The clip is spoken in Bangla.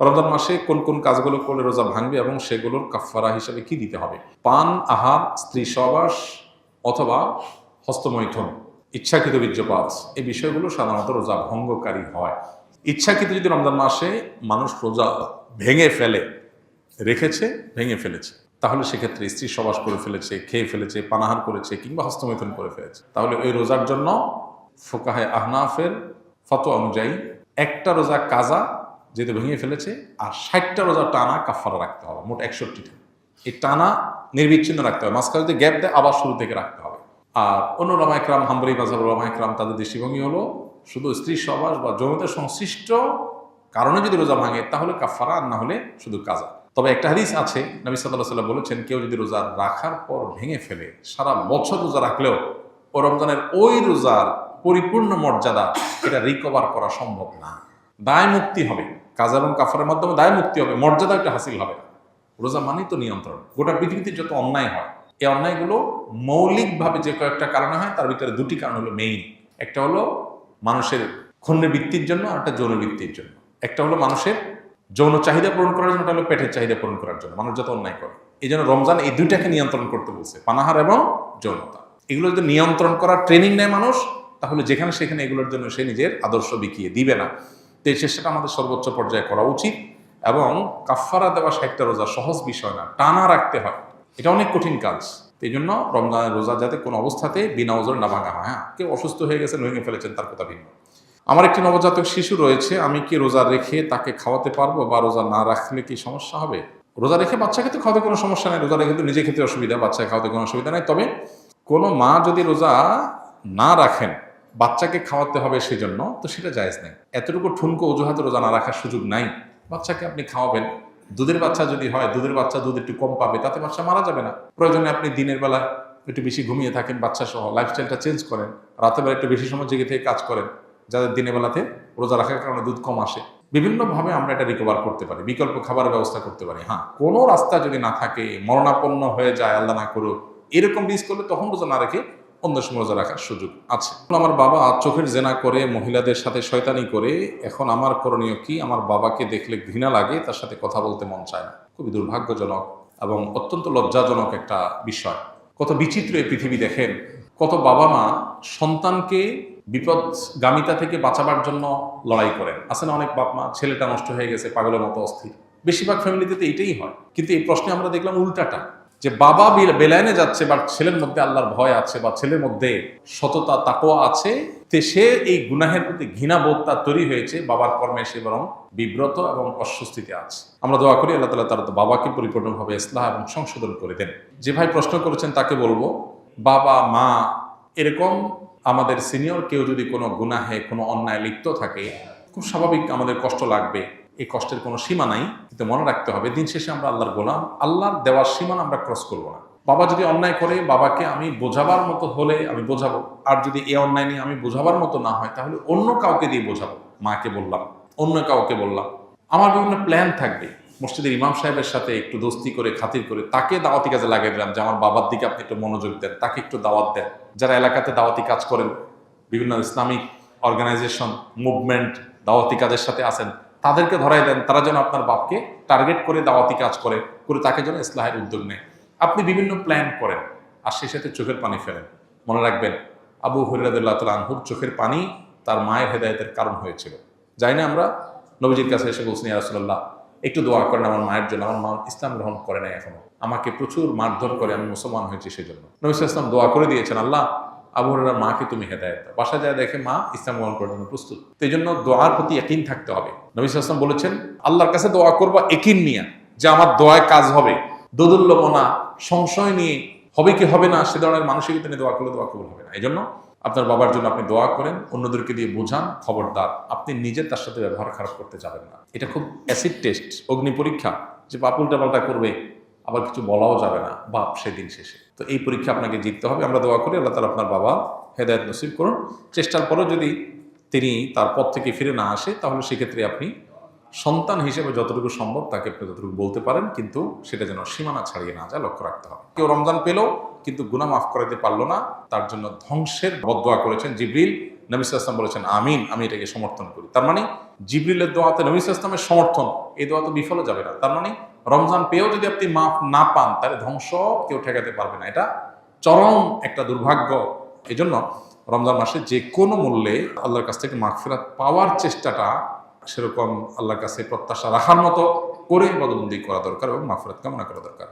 রমজান মাসে কোন কোন কাজগুলো করলে রোজা ভাঙবে এবং সেগুলোর কাফারা হিসাবে কি দিতে হবে? পান, আহার, স্ত্রী সবাস অথবা হস্তমৈথুন, ইচ্ছাকৃত বীর্যপাত, এই বিষয়গুলো সাধারণত রোজা ভঙ্গকারী হয়। ইচ্ছাকৃত যদি রমজান মাসে মানুষ রোজা ভেঙে ফেলে, রেখেছে, ভেঙে ফেলেছে, তাহলে সেক্ষেত্রে স্ত্রী সবাস করে ফেলেছে, খেয়ে ফেলেছে পানাহার করেছে কিংবা হস্তমৈথন করে ফেলেছে, তাহলে ওই রোজার জন্য ফোকাহে আহনাফের ফতোয়া অনুযায়ী একটা রোজা কাজা যেহেতু ভেঙে ফেলেছে, আর ষাটটা রোজা টানা কাফারা রাখতে হবে, মোট একষট্টিটা। এই টানা নির্বিচ্ছিন্ন রাখতে হবে, মাঝখানে যদি গ্যাপ দেয়, আবার শুরু থেকে রাখতে হবে। আর অন্য রামায়করাম হাম্বরি বাজার রামায়করাম তাদের দৃষ্টিভঙ্গি হলো, শুধু স্ত্রী সবাস বা জমিতে সংশ্লিষ্ট কারণে যদি রোজা ভাঙে, তাহলে কাফারা আর না হলে শুধু কাজা। তবে একটা হাদিস আছে, নবী সাল্লাহ সাল্লাম বলেছেন, কেউ যদি রোজা রাখার পর ভেঙে ফেলে, সারা বছর রোজা রাখলেও ও রমজানের ওই রোজার পরিপূর্ণ মর্যাদা, এটা রিকভার করা সম্ভব না। দায় মুক্তি হবে। কাজা এবং কাফারের মাধ্যমে দায় মুক্তি হবে, মর্যাদা একটা হাসিল হবে। রোজা মানেই তো নিয়ন্ত্রণ। গোটা পৃথিবীতে যত অন্যায় হয়, এই অন্যায়গুলো মৌলিকভাবে যে কয়েকটা কারণে হয়, তার ভিতরে দুটি কারণ হলো মেইন একটা হলো মানুষের খণ্ড বৃত্তির জন্য আর একটা যৌন বৃত্তির জন্য। একটা হলো মানুষের যৌন চাহিদা পূরণ করার জন্য, একটা হলো পেটের চাহিদা পূরণ করার জন্য। মানুষ যত অন্যায় করে, এই জন্য রমজান এই দুইটাকে নিয়ন্ত্রণ করতে বলছে, পানাহার এবং যৌনতা। এগুলো যদি নিয়ন্ত্রণ করার ট্রেনিং নেয় মানুষ, তাহলে যেখানে সেখানে এগুলোর জন্য সে নিজের আদর্শ বিকিয়ে দিবে না। তো চেষ্টাটা আমাদের সর্বোচ্চ পর্যায়ে করা উচিত এবং কাফারা দেওয়া ষাটটা রোজা সহজ বিষয় না, টানা রাখতে হয়। এটা অনেক কঠিন কাজ। এই জন্য রমজানের রোজা যাতে কোনো অবস্থাতে বিনা ওজোর না ভাঙা হয় হ্যাঁ? কেউ অসুস্থ হয়ে গেছে, ভেঙে ফেলেছেন, তার কথা ভিন্ন। আমার একটি নবজাতক শিশু রয়েছে, আমি কি রোজা রেখে তাকে খাওয়াতে পারব বা রোজা না রাখলে কি সমস্যা হবে? রোজা রেখে বাচ্চাকে তো খাওয়াতে কোনো সমস্যা নেই, রোজা রেখে তো নিজে খেতে অসুবিধা, বাচ্চাকে খাওয়াতে কোনো অসুবিধা নেই। তবে কোনো মা যদি রোজা না রাখেন বাচ্চাকে খাওয়াতে হবে সেজন্য, তো সেটা জায়েজ নেই। এতটুকু ঠুনকো অজুহাতে রোজা না রাখার সুযোগ নাই। বাচ্চাকে আপনি খাওয়াবেন। দুধের বাচ্চা যদি হয়, দুধের বাচ্চা দুধ একটু কম পাবে, তাতে বাচ্চা মারা যাবে না। প্রয়োজনে আপনি দিনের বেলা একটু বেশি ঘুমিয়ে থাকেন বাচ্চা সহ লাইফস্টাইলটা চেঞ্জ করেন। রাতের বেলা একটু বেশি সময় জেগে থেকে কাজ করেন যাদের দিনের বেলাতে রোজা রাখার কারণে দুধ কম আসে। বিভিন্নভাবে আমরা এটা রিকভার করতে পারি, বিকল্প খাবারের ব্যবস্থা করতে পারি। হ্যাঁ কোনো রাস্তা যদি না থাকে, মরণাপন্ন হয়ে যায়, আল্লাহ না করুক, এরকম রিস্ক করলে তখন রোজা না রেখে অন্য সময় রোজা রাখার সুযোগ আছে। আমার বাবা চোখের জেনা করে মহিলাদের সাথে শয়তানি করে, এখন আমার করণীয় কি? আমার বাবাকে দেখলে ঘৃণা লাগে, তার সাথে কথা বলতে মন চায় না। খুবই দুর্ভাগ্যজনক এবং অত্যন্ত লজ্জাজনক একটা বিষয়। কত বিচিত্র এই পৃথিবী দেখেন, কত বাবা মা সন্তানকে বিপদগামিতা থেকে বাঁচাবার জন্য লড়াই করেন। না অনেক বাপ মা, ছেলেটা নষ্ট হয়ে গেছে, পাগলের মতো অস্থির? বেশিরভাগ ফ্যামিলিতে তো এইটাই হয়। কিন্তু এই প্রশ্নে আমরা দেখলাম উল্টাটা। যে বাবা বিল- বেলায়নে যাচ্ছে বা ছেলের মধ্যে আল্লাহর ভয় আছে, বা ছেলের মধ্যে সততা তাকোয়া আছে, তে সে এই গুনাহের প্রতি ঘৃণা বোধ তার তৈরি হয়েছে, বাবার কর্মে সে বরং বিব্রত এবং অস্বস্তিতে আছে। আমরা দোয়া করি আল্লাহ তালা তার বাবাকে পরিপূর্ণভাবে ইসলাহ এবং সংশোধন করে দেন। যে ভাই প্রশ্ন করেছেন, তাকে বলব, বাবা, মা, এরকম আমাদের সিনিয়র কেউ যদি কোনো গুনাহে কোনো অন্যায় লিপ্ত থাকে, খুব স্বাভাবিক আমাদের কষ্ট লাগবে। এই কষ্টের কোনো সীমা নাই, কিন্তু মনে রাখতে হবে, দিন শেষে আমরা আল্লাহর গোলাম, আল্লাহর দেওয়ার সীমানা আমরা ক্রস করব না। বাবা যদি অন্যায় করে, বাবাকে আমি বোঝাবার মতো হলে আমি বোঝাবো, আর যদি এই অন্যায় নিয়ে আমি বোঝাবার মতো না হয়, তাহলে অন্য কাউকে দিয়ে বোঝাবো। মাকে বললাম, অন্য কাউকে বললাম। আমার বিভিন্ন প্ল্যান থাকবে। মসজিদের ইমাম সাহেবের সাথে একটু দোস্তি করে, খাতির করে, তাকে দাওয়াতি কাজে লাগিয়ে দিলাম যে, আমার বাবার দিকে আপনি একটু মনোযোগ দেন, তাকে একটু দাওয়াত দেন। যারা এলাকাতে দাওয়াতি কাজ করেন, বিভিন্ন ইসলামিক অর্গানাইজেশন মুভমেন্ট দাওয়াতি কাজের সাথে আছেন তাদেরকে ধরাই দেন, তারা যেন আপনার বাপকে টার্গেট করে দাওয়াতি কাজ করে করে তাকে যেন ইসলাহের উদ্যোগ নেয়। আপনি বিভিন্ন প্ল্যান করেন, আর সেই সাথে চোখের পানি ফেলেন। মনে রাখবেন, আবু হরিরাদুল্লাহ তাল আনহুর চোখের পানি তার মায়ের হেদায়তের কারণ হয়েছিল। যাই না আমরা? নবীজির কাছে এসে বলছেন ইয়ারসোল্লাহ একটু দোয়া করেন আমার মায়ের জন্য, আমার মা ইসলাম গ্রহণ করে নাই এখনও। আমাকে প্রচুর মারধর করে, আমি মুসলমান হয়েছি সেজন্য। নবী ইসলাম দোয়া করে দিয়েছেন, আল্লাহ আবু হরার মাকে তুমি হেদায়ত দাও। বাসা যায় দেখে মা ইসলাম গ্রহণ করার জন্য প্রস্তুত। এই জন্য দোয়ার প্রতি একিন থাকতে হবে। নবী সাল্লাল্লাহু বলেছেন, আল্লাহর কাছে দোয়া করবা একিন নিয়ে যে আমার দোয়ায় কাজ হবে। দোদুল্যমনা, সংশয় নিয়ে হবে কি হবে না, সে ধরনের মানসিকতা নিয়ে দোয়া করলে দোয়া কবুল হবে না। এই জন্য আপনার বাবার জন্য আপনি দোয়া করেন, অন্যদেরকে দিয়ে বোঝান, খবরদার। আপনি নিজে তার সাথে ব্যবহার খারাপ করতে যাবেন না। এটা খুব অ্যাসিড টেস্ট অগ্নি পরীক্ষা। যে বাপ উল্টা পাল্টা করবে, আবার কিছু বলাও যাবে না, বাপ সেদিন শেষে। তো এই পরীক্ষা আপনাকে জিততে হবে। আমরা দোয়া করি, আল্লাহ তালা আপনার বাবা হেদায়ত নসিব করুন। চেষ্টার পরও যদি তিনি তার পথ থেকে ফিরে না আসে, তাহলে সেক্ষেত্রে আপনি সন্তান হিসেবে যতটুকু সম্ভব তাকে আপনি যতটুকু বলতে পারেন, কিন্তু সেটা যেন সীমানা ছাড়িয়ে না যায়, লক্ষ্য রাখতে হবে। কেউ রমজান পেল, কিন্তু গুনা মাফ করাতে পারল না, তার জন্য ধ্বংসের বদোয়া করেছেন জিবরিল। নবী সাল্লাম বলেছেন, আমিন, আমি এটাকে সমর্থন করি। তার মানে জিবরিলের দোয়াতে নবী ইসলামের সমর্থন, এই দোয়া তো বিফলও যাবে না। তার মানে রমজান পেয়েও যদি আপনি মাফ না পান, তাহলে ধ্বংস কেউ ঠেকাতে পারবে না। এটা চরম একটা দুর্ভাগ্য। এই জন্য রমজান মাসে যে কোনো মূল্যে আল্লাহর কাছ থেকে মাফ মাগফিরাত পাওয়ার চেষ্টাটা সেরকম আল্লাহর কাছে প্রত্যাশা রাখার মতো করে বদবন্দি করা দরকার এবং মাগফিরাত কামনা করা দরকার।